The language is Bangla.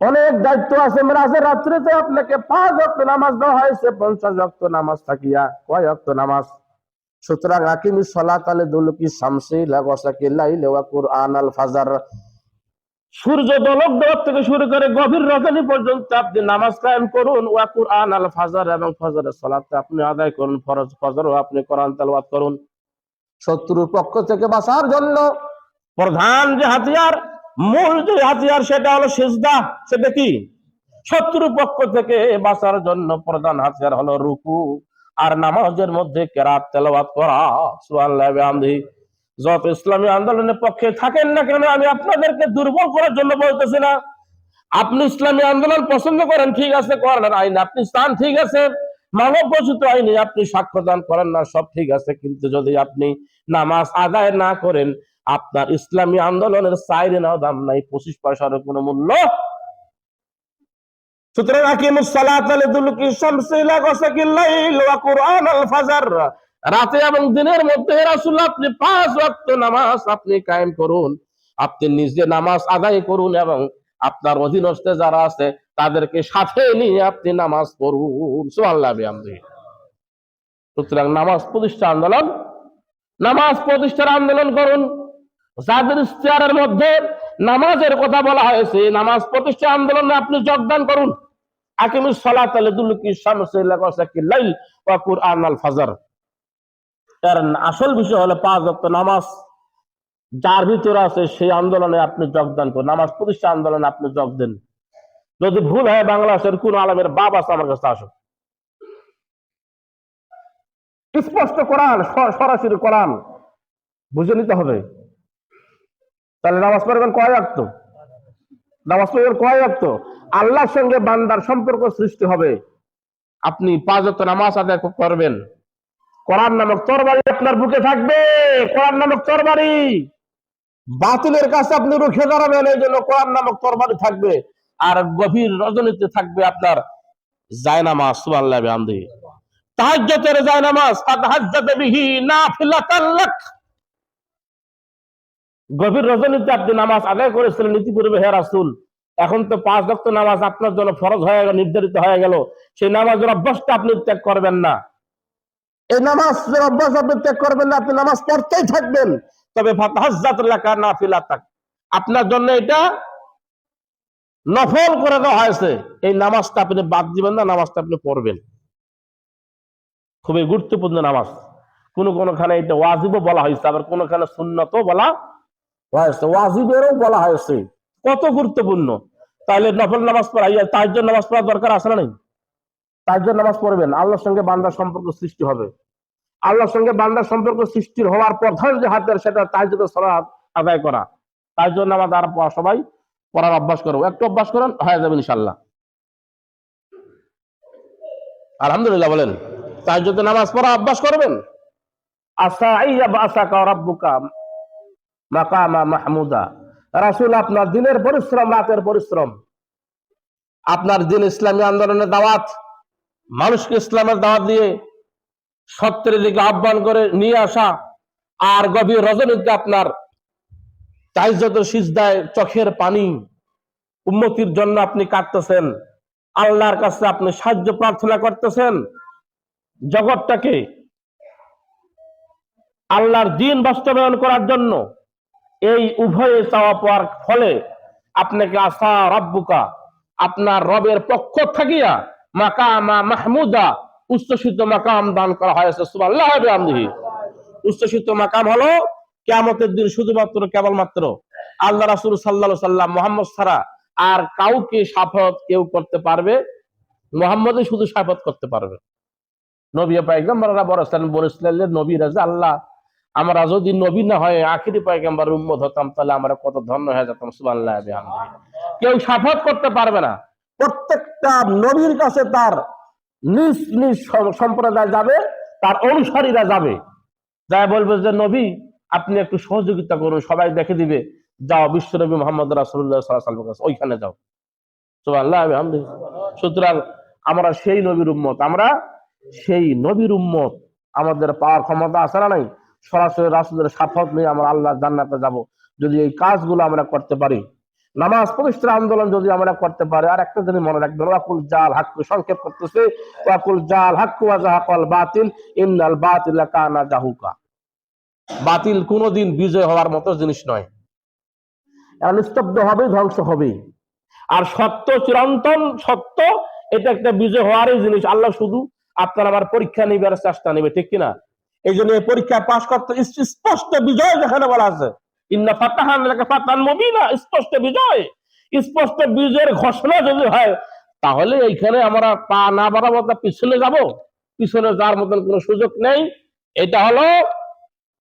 অনেক দায়িত্ব আছে, মেরাজের রাত্রিতে আপনাকে পাঁচ অক্ট নামাজ দেওয়া হয়েছে, পঞ্চাশ অক্ট নামাজ থাকিয়া কয় অক্ট নামাজ? সুতরাং আকিমি সলাত আলে দুলুকি শামসি লাগসাকি লাইলে ওয়া কুরআন আল ফাজার। সূর্য দলক দেওয়ার থেকে শুরু করে গভীর রজনী পর্যন্ত আপনি নামাজ কায়েম করুন, ওয়া কুরআন আল ফাজার এবং ফজরের সালাত আপনি আদায় করুন, ফরজ ফজরও আপনি কোরআন তেলাওয়াত করুন। শত্রুর পক্ষ থেকে বাঁচার জন্য প্রধান যে হাতিয়ার মূল যে হাতিয়ার, সেটা হলো সেটা কি? শত্রুর পক্ষ থেকে বাঁচার জন্য প্রধান হাতিয়ার হলো রুকু আর নামাজের মধ্যে কেরাত করা। যত ইসলামী আন্দোলনের পক্ষে থাকেন না কেন, আমি আপনাদেরকে দুর্বল করার জন্য বলতেছি না। আপনি ইসলামী আন্দোলন পছন্দ করেন, ঠিক আছে, করেন আইন আপনি স্থান ঠিক আছে। মানব বসিত আইনে আপনি সাক্ষ্য দান করেন না, সব ঠিক আছে। কিন্তু যদি আপনি নামাজ আদায় না করেন আপনার ইসলামী আন্দোলনের সাইরে দাম নাই, পঁচিশ পয়সারও কোনো মূল্য। রাতে এবং দিনের মধ্যে আপনি পাঁচ নামাজ আপনি কায়েম করুন। আপনি নিজে নামাজ আদায় করুন এবং আপনার অধীনস্থে যারা আছে, তাদেরকে সাথে নিয়ে আপনি নামাজ পড়ুন। সুবহানাল্লাহ সুতরাং নামাজ প্রতিষ্ঠা আন্দোলন, নামাজ প্রতিষ্ঠার আন্দোলন করুন। যাদের মধ্যে নামাজের কথা বলা হয়েছে, নামাজ প্রতিষ্ঠা আন্দোলনে আপনি যোগদান করুন। আসল বিষয় হলো পাঁচ ওয়াক্ত নামাজ। যার ভিতরে আছে সেই আন্দোলনে আপনি যোগদান করুন। নামাজ প্রতিষ্ঠা আন্দোলনে আপনি যোগ দেন। যদি ভুল হয় বাংলাদেশের কোন আলমের বাপ আছে আমার কাছে আসুন। স্পষ্ট কোরআন, স- সরাসরি কোরআন। বুঝে নিতে হবে। তাহলে নামাজ পড়বেন কয় আক্ত নামাজ পড়বেন কয় আক্ত আল্লাহর সঙ্গে বান্দার সম্পর্ক সৃষ্টি হবে। আপনি পাঁচ নামাজ আদায় করবেন। কোরআন নামক তরবারি আপনার বুকে থাকবে। কোরআন নামক তরবারি। বাতিলের কাছে আপনি রুখে দাঁড়াবেন, এই জন্য কোরআন নামক তরবারি থাকবে। আর গভীর রজনীতে থাকবে আপনার জায়নামাজ, সুবহানাল্লাহ বিহামদি তাহাজ্জুদের জায়নামাজ ফাতাহাজ্জাত বিহি নাফিলাতাল লাক গভীর রজনীতে আপনি নামাজ আদায় করেছিলেন নীতিপূর্বে হে রাসূল। এখন তো পাঁচ ওয়াক্ত নামাজ আপনার জন্য ফরজ হয়ে গেল, নির্ধারিত হয়ে গেল। সেই নামাজের অভ্যাসটা আপনি ত্যাগ করবেন না। এই নামাজের অভ্যাস আপনি ত্যাগ করবেন না, আপনি নামাজ পড়তেই থাকবেন। তবে আপনার জন্য এটা নফল করে দেওয়া হয়েছে। এই নামাজটা আপনি বাদ দিবেন না, নামাজটা আপনি পড়বেন। খুবই গুরুত্বপূর্ণ নামাজ। কোন কোনখানে এটা ওয়াজিবও বলা হয়েছে, আবার কোনখানে সুন্নতও বলা ওয়াজিবেরও বলা হয়েছে কত গুরুত্বপূর্ণ? তাহলে নফল নামাজ পড়া ইয়া তাহাজ্জুদ নামাজ পড়ার দরকার আছে না নাই? তাহাজ্জুদ নামাজ পড়বেন আল্লাহর সঙ্গে বান্দার সম্পর্ক সৃষ্টি হবে। আল্লাহর সঙ্গে বান্দার সম্পর্ক সৃষ্টির হওয়ার প্রধান যে হাতের সেটা তাহাজ্জুদের সালাত আদায় করা। জন্য আমাদের আর পড়া সবাই পড়ার অভ্যাস করব একটু অভ্যাস করেন হয়ে যাবে ইনশাল্লাহ আলহামদুলিল্লাহ বলেন। তার নামাজ পড়া অভ্যাস করবেন? আসা আইয়া বাসাকা রাব্বুকা মাকামা মাহমুদা। রাসূল আপনার দিনের পরিশ্রম, রাতের পরিশ্রম। আপনার দিন ইসলামী আন্দোলনের দাওয়াত, মানুষকে ইসলামের দাওয়াত দিয়ে সত্যের দিকে আহ্বান করে নিয়ে আসা আর গভীর রজনীতে আপনার সিজদায় চোখের পানি উন্নতির জন্য আপনি কাটতেছেন আল্লাহর কাছে আপনি সাহায্য প্রার্থনা করতেছেন, জগৎটাকে আল্লাহর দিন বাস্তবায়ন করার জন্য এই উভয়ে চাওয়া পাওয়ার ফলে আপনাকে আশা রব্বুকা, আপনার রবের পক্ষ থাকিয়া মাকামা মাহমুদা উচ্চসিদ্ধ মাকাম দান করা হয়েছে। সুবহানাল্লাহ বিহামদিহি। উচ্চসিদ্ধ মাকাম হলো কেয়ামতের দিন শুধুমাত্র, কেবলমাত্র আল্লাহ রাসূল সাল্লাল্লাহু সাল্লাম মোহাম্মদ ছাড়া আর কাউকে সাফত কেউ করতে পারবে, মোহাম্মদই শুধু সাফত করতে পারবে। নবী পাইগম্বররা বলেছেন, বলেছিলেন নবী রাজা আল্লাহ আমরা যদি নবী না হয়, আখিরি পাইগম্বর উম্মত হতাম, তাহলে আমরা কত ধন্য হয়ে যেতাম বিহামদিহি কেউ সাফত করতে পারবে না। প্রত্যেকটা নবীর কাছে তার নিজ নিজ সম্প্রদায় যাবে, তার অনুসারীরা যাবে। যাই বলবে যে, নবী, আপনি একটু সহযোগিতা করুন, সবাই দেখে দিবে। যাও, বিশ্বনবী মোহাম্মদ রাসুল্লাহ সাল্লামের কাছে, ওইখানে যাও। আলহামদুলিল্লাহ সুতরাং আমরা সেই নবীর উম্মত, আমরা সেই নবীর উম্মত। আমাদের পাওয়ার ক্ষমতা আছে না নাই? সরাসরি রাসুলের সাফত নিয়ে আমরা আল্লাহ জান্নাতে যাব যদি এই কাজগুলো আমরা করতে পারি। নামাজ প্রতিষ্ঠার আন্দোলন যদি আমরা করতে পারি আর একটা জিনিস মনে রাখবেন, ওয়াকুল জাল হাক্কু, সংক্ষেপ করতেছে, ওয়াকুল জাল হাক্কু ওয়াজাহাকাল বাতিল, ইন্নাল বাতিল কানা জাহুকা। বাতিল কোনোদিন বিজয় হওয়ার মতো জিনিস নয়। এরা নিস্তব্ধ হবে ধ্বংস হবে আর সত্য চিরন্তন সত্য, এটা একটা বিজয় হওয়ারই জিনিস। আল্লাহ শুধু আপনার আমার পরীক্ষা নিবার চেষ্টা নেবে, ঠিক কিনা? এই জন্য পরীক্ষা পাশ করতে স্পষ্ট বিজয় যেখানে বলা আছে। ইন্না ফাতাহান ফাতান মুবিনা, স্পষ্ট বিজয়। স্পষ্ট বিজয়ের ঘোষণা যদি হয়, তাহলে এইখানে আমরা পা না বাড়াবো পিছনে যাব। পিছনে যাওয়ার মতন কোনো সুযোগ নেই। এটা হলো